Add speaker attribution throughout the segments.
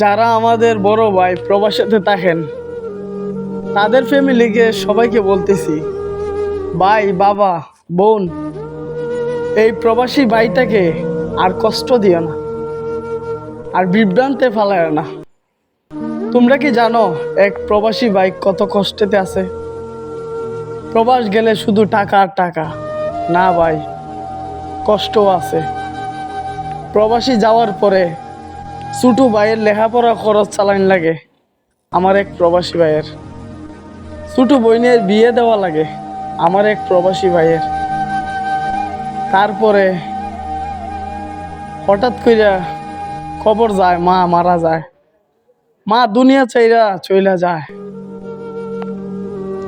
Speaker 1: যারা আমাদের বড় ভাই প্রবাসেতে থাকেন, তাদের ফ্যামিলিকে সবাইকে বলতেছি, ভাই, বাবা, বোন, এই প্রবাসী ভাইটাকে আর কষ্ট দিও না, আর বিভ্রান্তে ফেলায় না। তোমরা কি জানো এক প্রবাসী ভাই কত কষ্টেতে আছে? প্রবাস গেলে শুধু টাকা আর টাকা। না ভাই, কষ্টও আছে। প্রবাসী যাওয়ার পরে ছোটো ভাইয়ের লেখাপড়া খরচ চালান লাগে। আমার এক প্রবাসী ভাইয়ের। ছোটো বইনের বিয়ে দেওয়া লাগে আমার এক প্রবাসী ভাইয়ের। তারপরে হঠাৎ কইরা খবর যায়, মা মারা যায়। মা দুনিয়া চাইরা চইলা যায়।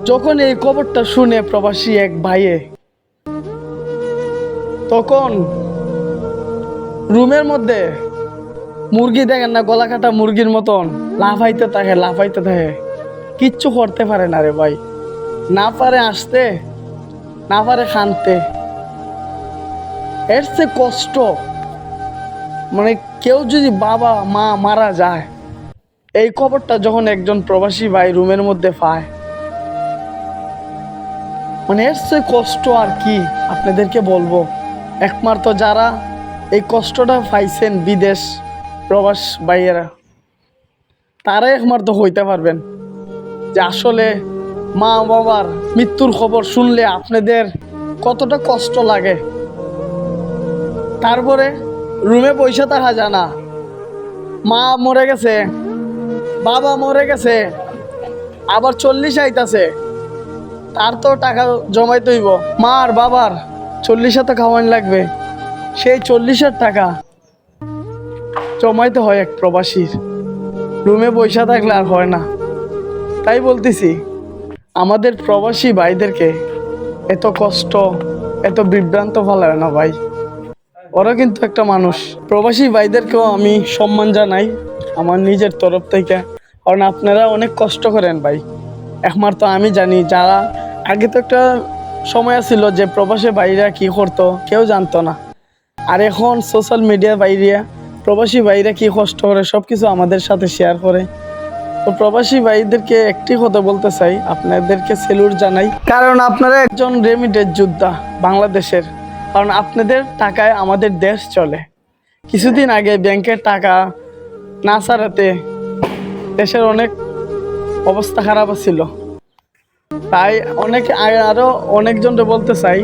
Speaker 1: যখন এই খবরটা শুনে প্রবাসী এক ভাইয়ে, তখন রুমের মধ্যে মুরগি দেখেন না গলা কাটা মুরগির মতন। লাফাইতে থাকে লাফাইতে থাকে। কিচ্ছু করতে পারে না রে ভাই। না পারে আসতে, না পারে খানতে। এর সে কষ্ট। মানে কেউ যদি বাবা, মা মারা যায়, এই খবরটা যখন একজন প্রবাসী ভাই রুমের মধ্যে পায় মানে এর সে কষ্ট আর কি আপনাদেরকে বলব? একমাত্র যারা এই কষ্টটা পাইছেন বিদেশ প্রবাস ভাইয়েরা, তারাই একমাত্র হইতে পারবেন যে আসলে মা বাবার মৃত্যুর খবর শুনলে আপনাদের কতটা কষ্ট লাগে। তারপরে রুমে পয়সা থাকা জানা, মা মরে গেছে, বাবা মরে গেছে, আবার চল্লিশ আইতাছে, তার তো টাকা জমাইতে হইব। মা আর বাবার চল্লিশ হাতে খাওয়ান লাগবে, সেই চল্লিশের টাকা জমাইতে হয় এক প্রবাসীর। রুমে পয়সা থাকলে আর হয় না। তাই বলতেছি, আমাদের প্রবাসী ভাইদেরকে এত কষ্ট, এত বিভ্রান্ত ফেলায় না ভাই। ওরা কিন্তু একটা মানুষ। প্রবাসী ভাইদেরকেও আমি সম্মান জানাই আমার নিজের তরফ থেকে। কারণ আপনারা অনেক কষ্ট করেন ভাই। একমাত্র আমি জানি, যারা আগে তো একটা সময় ছিল যে প্রবাসী ভাইরা কি করতো, কেউ জানতো না। আর এখন সোশ্যাল মিডিয়া বাইরে প্রবাসী ভাইরা কি কষ্ট করে? সব কিছু আমাদের সাথে শেয়ার করে। তো প্রবাসী ভাইদেরকে একটি কথা বলতে চাই, আপনাদেরকে সেলুট জানাই। কারণ আপনারা একজন রেমিটেড যোদ্ধা বাংলাদেশের। কারণ আপনাদের টাকায় আমাদের দেশ চলে। কিছুদিন আগে ব্যাংকের টাকা না ছাড়াতে দেশের অনেক অবস্থা খারাপ ছিল। তাই অনেক আরও অনেকজনকে বলতে চাই,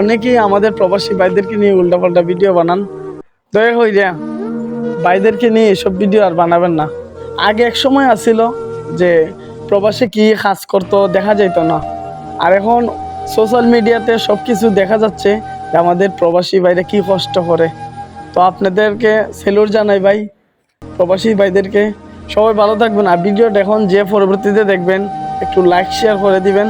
Speaker 1: অনেকেই আমাদের প্রবাসী ভাইদেরকে নিয়ে উল্টাপাল্টা ভিডিও বানান। দয়া হইয়া ভাইদেরকে নিয়ে এসব ভিডিও আর বানাবেন না। আগে এক সময় আসছিল যে প্রবাসে কি কাজ করতো দেখা যেত না। আর এখন সোশ্যাল মিডিয়াতে সব কিছু দেখা যাচ্ছে যে আমাদের প্রবাসী ভাইরা কি কষ্ট করে। তো আপনাদেরকে সেলুট জানাই ভাই, প্রবাসী ভাইদেরকে। সবাই ভালো থাকবেন আর ভিডিও দেখুন যে পরবর্তীতে দেখবেন, একটু লাইক শেয়ার করে দিবেন।